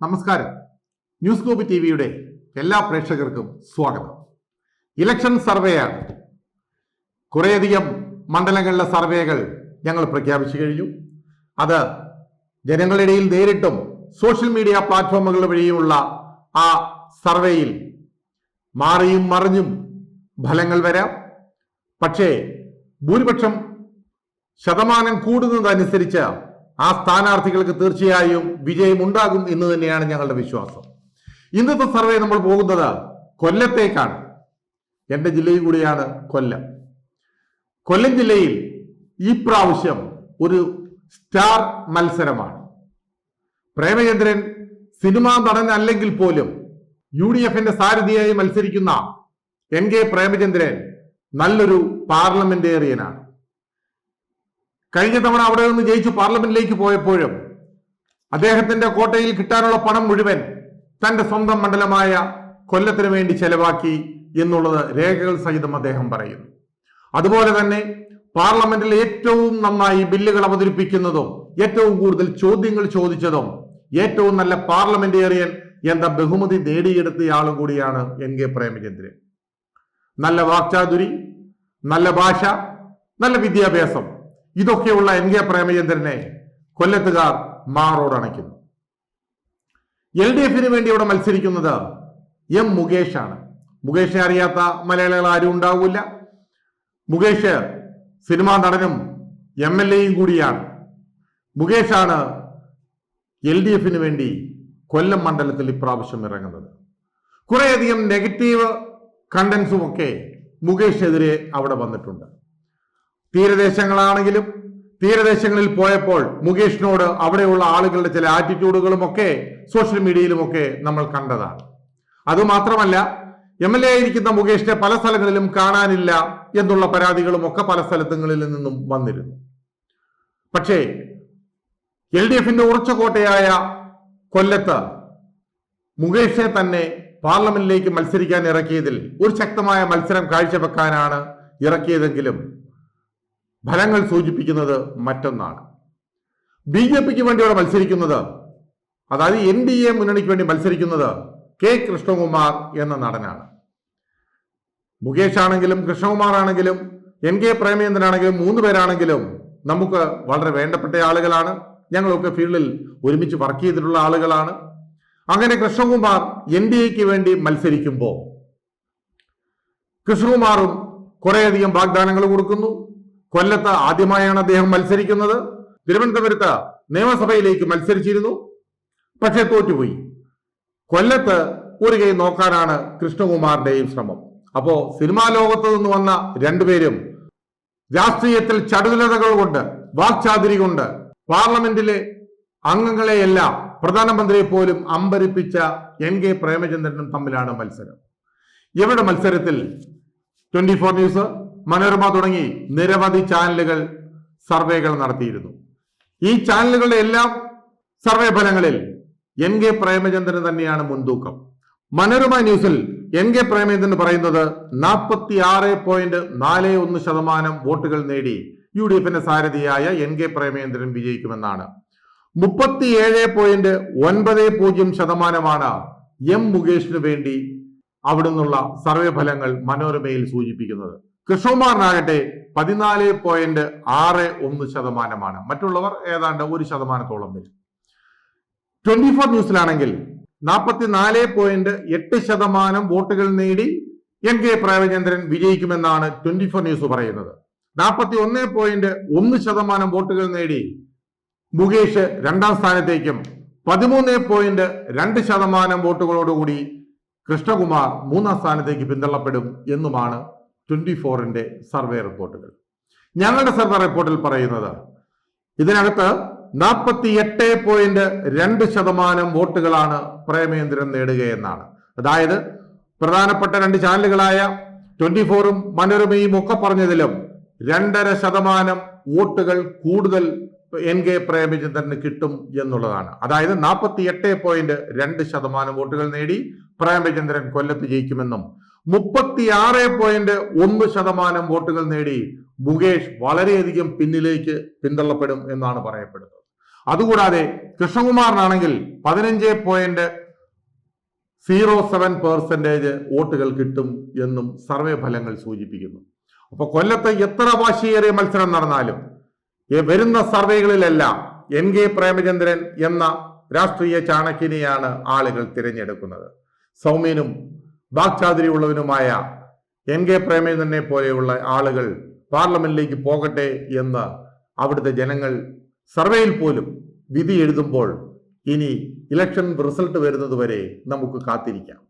നമസ്കാരം. News globe T വിയുടെ എല്ലാ പ്രേക്ഷകർക്കും സ്വാഗതം. ഇലക്ഷൻ സർവേയാണ് കുറേയധികം മണ്ഡലങ്ങളിലെ സർവേകൾ ഞങ്ങൾ പ്രഖ്യാപിച്ചു കഴിഞ്ഞു. അത് ജനങ്ങളിടയിൽ നേരിട്ടും സോഷ്യൽ മീഡിയ പ്ലാറ്റ്ഫോമുകൾ വഴിയുമുള്ള ആ സർവേയിൽ മാറിയും മറിഞ്ഞും ഫലങ്ങൾ വരാം. പക്ഷേ ഭൂരിപക്ഷം ശതമാനം കൂടുന്നതനുസരിച്ച് ആ സ്ഥാനാർത്ഥികൾക്ക് തീർച്ചയായും വിജയം ഉണ്ടാകും എന്ന് തന്നെയാണ് ഞങ്ങളുടെ വിശ്വാസം. ഇന്നത്തെ സർവേ നമ്മൾ പോകുന്നത് കൊല്ലത്തേക്കാണ്. എന്റെ ജില്ലയിൽ കൂടിയാണ് കൊല്ലം. കൊല്ലം ജില്ലയിൽ ഈ പ്രാവശ്യം ഒരു സ്റ്റാർ മത്സരമാണ്. പ്രേമചന്ദ്രൻ സിനിമാ നടൻ അല്ലെങ്കിൽ പോലും യു ഡി എഫിന്റെ സാരഥിയായി മത്സരിക്കുന്ന എൻ കെ പ്രേമചന്ദ്രൻ നല്ലൊരു പാർലമെന്റേറിയനാണ്. കഴിഞ്ഞ തവണ അവിടെ നിന്ന് ജയിച്ചു പാർലമെന്റിലേക്ക് പോയപ്പോഴും അദ്ദേഹത്തിന്റെ കോട്ടയിൽ കിട്ടാനുള്ള പണം മുഴുവൻ തന്റെ സ്വന്തം മണ്ഡലമായ കൊല്ലത്തിന് വേണ്ടി ചെലവാക്കി എന്നുള്ളത് രേഖകൾ സഹിതം അദ്ദേഹം പറയുന്നു. അതുപോലെ തന്നെ പാർലമെന്റിൽ ഏറ്റവും നന്നായി ബില്ലുകൾ അവതരിപ്പിക്കുന്നതും ഏറ്റവും കൂടുതൽ ചോദ്യങ്ങൾ ചോദിച്ചതും ഏറ്റവും നല്ല പാർലമെന്റേറിയൻ എന്ന ബഹുമതി നേടിയെടുത്തയാളും കൂടിയാണ് എൻ കെ പ്രേമചന്ദ്രൻ. നല്ല വാക്ചാതുരി നല്ല ഭാഷ നല്ല വിദ്യാഭ്യാസം. ഇതൊക്കെയുള്ള എൻ കെ പ്രേമചന്ദ്രനെ കൊല്ലത്തുകാർ മാറോടണയ്ക്കുന്നു എൽ ഡി എഫിന് വേണ്ടി ഇവിടെ മത്സരിക്കുന്നത് എം ആണ് മുകേഷിനെ അറിയാത്ത മലയാളികൾ ആരും ഉണ്ടാവില്ല. മുകേഷ് സിനിമാ നടനും എം എൽ എയും കൂടിയാണ്. മുകേഷാണ് എൽ ഡി എഫിന് വേണ്ടി കൊല്ലം മണ്ഡലത്തിൽ ഇപ്രാവശ്യം ഇറങ്ങുന്നത്. കുറേയധികം നെഗറ്റീവ് കണ്ടൻസും ഒക്കെ മുകേഷിനെതിരെ അവിടെ വന്നിട്ടുണ്ട്. തീരദേശങ്ങളാണെങ്കിലും തീരദേശങ്ങളിൽ പോയപ്പോൾ മുകേഷിനോട് അവിടെയുള്ള ആളുകളുടെ ചില ആറ്റിറ്റ്യൂഡുകളും ഒക്കെ സോഷ്യൽ മീഡിയയിലും ഒക്കെ നമ്മൾ കണ്ടതാണ്. അതുമാത്രമല്ല എം എൽ എ ആയിരിക്കുന്ന മുകേഷിനെ പല സ്ഥലങ്ങളിലും കാണാനില്ല എന്നുള്ള പരാതികളും ഒക്കെ പല സ്ഥലത്തുങ്ങളിൽ നിന്നും വന്നിരുന്നു. പക്ഷേ എൽ ഡി എഫിന്റെ ഉറച്ച കോട്ടയായ കൊല്ലത്ത് മുകേഷിനെ തന്നെ പാർലമെന്റിലേക്ക് മത്സരിക്കാൻ ഇറക്കിയതിൽ ഒരു ശക്തമായ മത്സരം കാഴ്ചവെക്കാനാണ് ഇറക്കിയതെങ്കിലും ഫലങ്ങൾ സൂചിപ്പിക്കുന്നത് മറ്റൊന്നാണ്. ബി ജെ പിക്ക് വേണ്ടി അവിടെ മത്സരിക്കുന്നത് അതായത് എൻ ഡി എ മുന്നണിക്ക് വേണ്ടി മത്സരിക്കുന്നത് കെ കൃഷ്ണകുമാർ എന്ന നടനാണ്. മുകേഷ് ആണെങ്കിലും കൃഷ്ണകുമാർ ആണെങ്കിലും എൻ കെ പ്രേമചന്ദ്രനാണെങ്കിലും മൂന്ന് പേരാണെങ്കിലും നമുക്ക് വളരെ വേണ്ടപ്പെട്ട ആളുകളാണ്. ഞങ്ങളൊക്കെ ഫീൽഡിൽ ഒരുമിച്ച് വർക്ക് ചെയ്തിട്ടുള്ള ആളുകളാണ്. അങ്ങനെ കൃഷ്ണകുമാർ എൻ ഡി എക്ക് വേണ്ടി മത്സരിക്കുമ്പോൾ കൃഷ്ണകുമാറും കുറേയധികം വാഗ്ദാനങ്ങൾ കൊടുക്കുന്നു. കൊല്ലത്ത് ആദ്യമായാണ് അദ്ദേഹം മത്സരിക്കുന്നത്. തിരുവനന്തപുരത്ത് നിയമസഭയിലേക്ക് മത്സരിച്ചിരുന്നു. പക്ഷേ തോറ്റുപോയി. കൊല്ലത്ത് ഒരു കൈ നോക്കാനാണ് കൃഷ്ണകുമാറിന്റെയും ശ്രമം. അപ്പോ സിനിമാ ലോകത്ത് നിന്ന് വന്ന രണ്ടുപേരും രാഷ്ട്രീയത്തിൽ ചടുലതകൾ കൊണ്ട് വാക്ചാതുരി കൊണ്ട് പാർലമെന്റിലെ അംഗങ്ങളെയെല്ലാം പ്രധാനമന്ത്രിയെ പോലും അമ്പരിപ്പിച്ച എൻ കെ പ്രേമചന്ദ്രനും തമ്മിലാണ് മത്സരം. ഇവരുടെ മത്സരത്തിൽ? Twenty four news. മനോരമ തുടങ്ങി നിരവധി ചാനലുകൾ സർവേകൾ നടത്തിയിരുന്നു. ഈ ചാനലുകളുടെ എല്ലാം സർവേ ഫലങ്ങളിൽ എൻ കെ പ്രേമചന്ദ്രൻ തന്നെയാണ് മുൻതൂക്കം. മനോരമ ന്യൂസിൽ എൻ കെ പ്രേമചന്ദ്രൻ പറയുന്നത് നാൽപ്പത്തി ആറ് പോയിന്റ് നാല് ഒന്ന് ശതമാനം വോട്ടുകൾ നേടി യു ഡി എഫിന്റെ സാരഥിയായ എൻ കെ പ്രേമചന്ദ്രൻ വിജയിക്കുമെന്നാണ്. മുപ്പത്തിയേഴ് പോയിന്റ് ഒൻപത് പൂജ്യം ശതമാനമാണ് എം മുകേഷിന് വേണ്ടി അവിടുന്നുള്ള സർവേ ഫലങ്ങൾ മനോരമയിൽ സൂചിപ്പിക്കുന്നത്. കൃഷ്ണകുമാറിനാകട്ടെ പതിനാല് പോയിന്റ് ആറ് ഒന്ന് ശതമാനമാണ്. മറ്റുള്ളവർ ഏതാണ്ട് ഒരു ശതമാനത്തോളം വരും. ട്വന്റി ഫോർ ന്യൂസിലാണെങ്കിൽ നാൽപ്പത്തിനാല് പോയിന്റ് എട്ട് ശതമാനം വോട്ടുകൾ നേടി എൻ കെ പ്രേമചന്ദ്രൻ വിജയിക്കുമെന്നാണ് ട്വന്റി ഫോർ ന്യൂസ് പറയുന്നത്. നാൽപ്പത്തി ഒന്ന് പോയിന്റ് ഒന്ന് ശതമാനം വോട്ടുകൾ നേടി മുകേഷ് രണ്ടാം സ്ഥാനത്തേക്കും പതിമൂന്ന് പോയിന്റ് രണ്ട് ശതമാനം വോട്ടുകളോടുകൂടി കൃഷ്ണകുമാർ മൂന്നാം സ്ഥാനത്തേക്ക് പിന്തള്ളപ്പെടും എന്നുമാണ് ട്വന്റി ഫോറിന്റെ സർവേ റിപ്പോർട്ടുകൾ. ഞങ്ങളുടെ സർവേ റിപ്പോർട്ടിൽ പറയുന്നത് ഇതിനകത്ത് നാൽപ്പത്തി എട്ട് പോയിന്റ് രണ്ട് ശതമാനം വോട്ടുകളാണ് പ്രേമേന്ദ്രൻ നേടുകയെന്നാണ്. അതായത് പ്രധാനപ്പെട്ട രണ്ട് ചാനലുകളായ ട്വന്റി ഫോറും മനോരമയും ഒക്കെ പറഞ്ഞതിലും രണ്ടര ശതമാനം വോട്ടുകൾ കൂടുതൽ എൻ കെ പ്രേമചന്ദ്രന് കിട്ടും എന്നുള്ളതാണ്. അതായത് നാൽപ്പത്തി എട്ട് പോയിന്റ് രണ്ട് ശതമാനം വോട്ടുകൾ നേടി പ്രേമചന്ദ്രൻ കൊല്ലത്ത് ജയിക്കുമെന്നും മുപ്പത്തിയാറ് പോയിന്റ് ഒന്ന് ശതമാനം വോട്ടുകൾ നേടി മുകേഷ് വളരെയധികം പിന്നിലേക്ക് പിന്തള്ളപ്പെടും എന്നാണ് പറയപ്പെടുന്നത്. അതുകൂടാതെ കൃഷ്ണകുമാറിനാണെങ്കിൽ പതിനഞ്ച് പോയിന്റ് സീറോ സെവൻ പെർസെന്റേജ് വോട്ടുകൾ കിട്ടും എന്നും സർവേ ഫലങ്ങൾ സൂചിപ്പിക്കുന്നു. അപ്പൊ കൊല്ലത്ത് എത്ര വാശിയേറിയ മത്സരം നടന്നാലും വരുന്ന സർവേകളിലെല്ലാം എൻ കെ പ്രേമചന്ദ്രൻ എന്ന രാഷ്ട്രീയ ചാണക്യനെയാണ് ആളുകൾ തിരഞ്ഞെടുക്കുന്നത്. സൗമ്യനും വാക്ചാതുര്യമുള്ളവനുമായ എൻ കെ പ്രേമചന്ദ്രനെ പോലെയുള്ള ആളുകൾ പാർലമെന്റിലേക്ക് പോകട്ടെ എന്ന് അവിടുത്തെ ജനങ്ങൾ സർവേയിൽ പോലും വിധി എഴുതുമ്പോൾ ഇനി ഇലക്ഷൻ റിസൾട്ട് വരുന്നത് വരെ നമുക്ക് കാത്തിരിക്കാം.